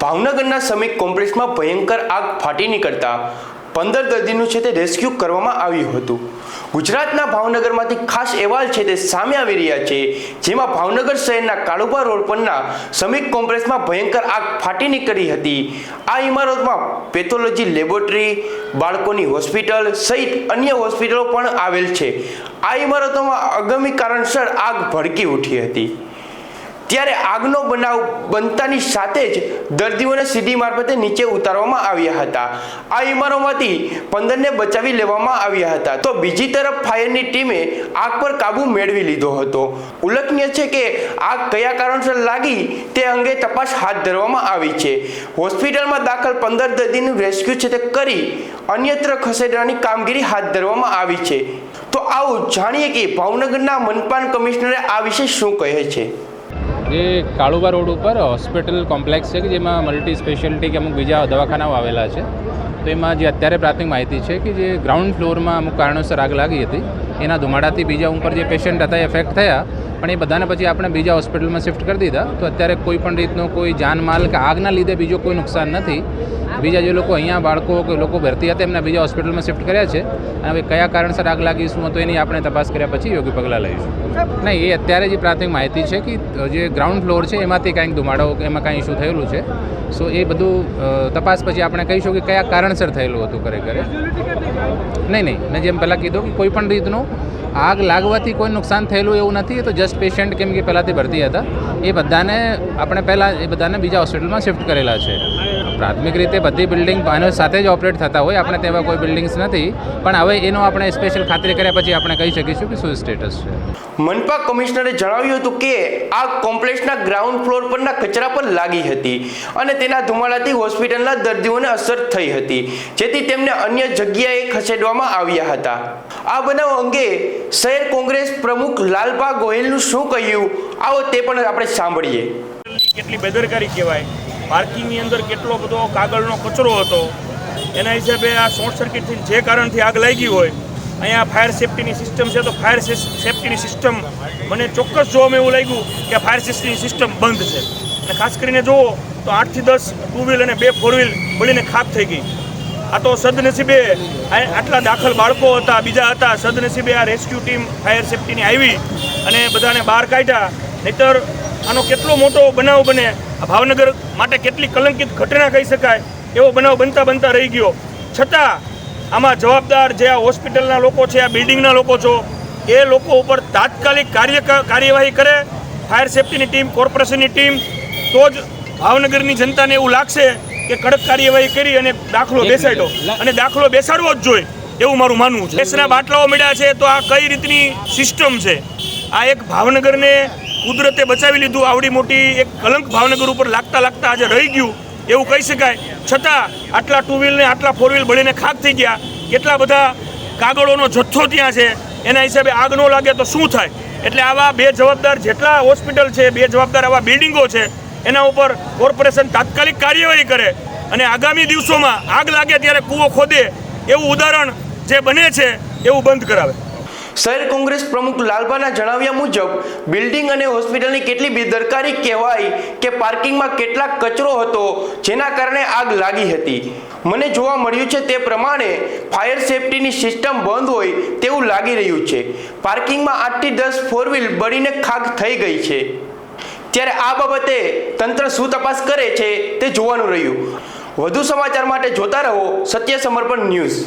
ભાવનગરના સમીક કોમ્પ્લેક્સમાં ભયંકર આગ ફાટી નીકળતા પંદર દર્દીનું છે તે રેસ્ક્યુ કરવામાં આવ્યું હતું. ગુજરાતના ભાવનગરમાંથી ખાસ અહેવાલ છે તે સામે આવી રહ્યા છે, જેમાં ભાવનગર શહેરના કાળુબા રોડ પરના સમીક કોમ્પ્લેક્સમાં ભયંકર આગ ફાટી નીકળી હતી. આ ઇમારતમાં પેથોલોજી લેબોરેટરી, બાળકોની હોસ્પિટલ સહિત અન્ય હોસ્પિટલો પણ આવેલ છે. આ ઇમારતોમાં અગમી કારણસર આગ ભડકી ઉઠી હતી. ત્યારે આગનો બનાવ બનતાની સાથે જ દર્દીઓને સીડી મારફતે નીચે ઉતારવામાં આવ્યા હતા. આ ઇમારોમાંથી પંદરને બચાવી લેવામાં આવ્યા હતા. તો બીજી તરફ ફાયરની ટીમે આગ પર કાબુ મેળવી લીધો હતો. ઉલ્લેખનીય છે કે આગ કયા કારણસર લાગી તે અંગે તપાસ હાથ ધરવામાં આવી છે. હોસ્પિટલમાં દાખલ પંદર દર્દીનું રેસ્ક્યુ છે તે કરી અન્યત્ર ખસેડવાની કામગીરી હાથ ધરવામાં આવી છે. તો આવું જાણીએ કે ભાવનગરના મનપાન કમિશનરે આ વિશે શું કહે છે? જે કાળુબા રોડ ઉપર હોસ્પિટલ કોમ્પ્લેક્સ છે કે જેમાં મલ્ટી સ્પેશિયાલિટી કે અમુક બીજા દવાખાનાઓ આવેલા છે, તો એમાં જે અત્યારે પ્રાથમિક માહિતી છે કે જે ગ્રાઉન્ડ ફ્લોરમાં અમુક કારણોસર આગ લાગી હતી. એના ધુમાડાથી બીજા ઉપર જે પેશન્ટ હતા એફેક્ટ થયા, પણ એ બધાને પછી આપણે બીજા હોસ્પિટલમાં શિફ્ટ કરી દીધા. તો અત્યારે કોઈ પણ રીતનો કોઈ જાનમાલ કે આગના લીધે બીજો કોઈ નુકસાન નથી. બીજા જે લોકો અહીંયા બાળકો કે લોકો ભરતી હતા, એમને બીજા હોસ્પિટલમાં શિફ્ટ કર્યા છે. અને હવે કયા કારણસર આગ લાગી શું હતું એની આપણે તપાસ કર્યા પછી યોગ્ય પગલાં લઈશું. નહીં, એ અત્યારે જે પ્રાથમિક માહિતી છે કે જે ગ્રાઉન્ડ ફ્લોર છે, એમાંથી કાંઈક ધુમાડો એમાં કાંઈ ઇસ્યુ થયેલું છે. સો, એ બધું તપાસ પછી આપણે કહીશું કે કયા કારણસર થયેલું હતું ખરેખર નહીં નહીં, મેં જેમ પહેલાં કીધું કે કોઈ પણ રીતનું આગ લાગવાથી કોઈ નુકસાન થયેલું એવું નથી તો જસ્ટ પેશન્ટ કેમ કે પહેલાંથી ભરતી હતા. એ બધાને, આપણે પહેલાં, એ બધાને બીજા હોસ્પિટલમાં શિફ્ટ કરેલા છે. પ્રાથમિક રીતે બધી બિલ્ડિંગ આનો સાથે જ ઓપરેટ થતા હોય આપણે તેવા કોઈ બિલ્ડિંગ્સ નથી. પણ હવે એનો આપણે સ્પેશિયલ ખાતરી કર્યા પછી આપણે કહી શકીશું કે શું સ્ટેટસ છે. મનપા કમિશનરે જણાવ્યું હતું કે આ કોમ્પ્લેક્સના ગ્રાઉન્ડ ફ્લોર પરના કચરા પર લાગી હતી અને તેના ધુમાડાથી હોસ્પિટલના દર્દીઓને અસર થઈ હતી જેથી તેમને અન્ય જગ્યાએ ખસેડવામાં આવ્યા હતા. આ બનાવ અંગે શહેર કોંગ્રેસ પ્રમુખ લાલભા ગોહિલનું શું કહ્યું આવો તે પણ આપણે સાંભળીએ. કેટલી બેદરકારી કહેવાય. પાર્કિંગની અંદર કેટલો બધો કાગળનો કચરો હતો, એના હિસાબે આ શોર્ટ સર્કિટથી જે કારણથી આગ લાગી હોય, અહીંયા ફાયર સેફટીની સિસ્ટમ છે, તો ફાયર સેફટીની સિસ્ટમ મને ચોક્કસ જોવામાં એવું લાગ્યું કે ફાયર સેફટીની સિસ્ટમ બંધ છે. અને ખાસ કરીને જુઓ, તો આઠથી દસ ટુ વ્હીલ અને બે ફોર વ્હીલ બળીને ખાક થઈ ગઈ. આ તો સદનસીબે આટલા દાખલ બાળકો હતા, બીજા હતા, સદનસીબે આ રેસ્ક્યુ ટીમ ફાયર સેફટીની આવી અને બધાને બહાર કાઢ્યા. નહીતર આનો કેટલો મોટો બનાવ બને? આ ભાવનગર માટે કેટલી કલંકિત ઘટના કહી શકાય? એવો બનાવ બનતા બનતા રહી ગયો. છતાં આમાં જવાબદાર જે આ હોસ્પિટલના લોકો છે આ બિલ્ડિંગના લોકો છો એ લોકો ઉપર તાત્કાલિક કાર્ય કાર્યવાહી કરે ફાયર સેફટીની ટીમ કોર્પોરેશનની ટીમ તો જ ભાવનગરની જનતાને એવું લાગશે કે કડક કાર્યવાહી કરી અને દાખલો બેસાડ્યો. અને દાખલો બેસાડવો જ જોઈએ. એવું મારું માનવું છે. બાટલાઓ મળ્યા છે તો આ કઈ રીતની સિસ્ટમ છે? આ એક ભાવનગરને કુદરતે બચાવી લીધું આવડી મોટી એક કલંક ભાવનગર ઉપર લાગતા લાગતા આજે રહી ગયું. એવું કહી શકાય. છતાં આટલા ટુ વ્હીલ ને આટલા ફોર વ્હીલ બળીને ખાક થઈ ગયા. કેટલા બધા કાગળોનો જથ્થો ત્યાં છે. એના હિસાબે આગ ન લાગે તો શું થાય? એટલે આવા બે જવાબદાર જેટલા હોસ્પિટલ છે, બે જવાબદાર આવા બિલ્ડિંગો છે, એના ઉપર કોર્પોરેશન તાત્કાલિક કાર્યવાહી કરે અને આગામી દિવસોમાં આગ લાગે ત્યારે કૂવો ખોદે એવું ઉદાહરણ જે બને છે, એવું બંધ કરાવે. શહેર કોંગ્રેસ પ્રમુખ લાલબાના જણાવ્યા મુજબ, બિલ્ડિંગ અને હોસ્પિટલની કેટલી બેદરકારી કહેવાય કે પાર્કિંગમાં કેટલાક કચરો હતો, જેના કારણે આગ લાગી હતી. મને જોવા મળ્યું છે તે પ્રમાણે ફાયર સેફટીની સિસ્ટમ બંધ હોય તેવું લાગી રહ્યું છે. પાર્કિંગમાં આઠથી દસ ફોર વ્હીલ બળીને ખાક થઈ ગઈ છે. ત્યારે આ બાબતે તંત્ર શું તપાસ કરે છે તે જોવાનું રહ્યું. વધુ સમાચાર માટે જોતા રહો, સત્ય સમર્પણ ન્યૂઝ.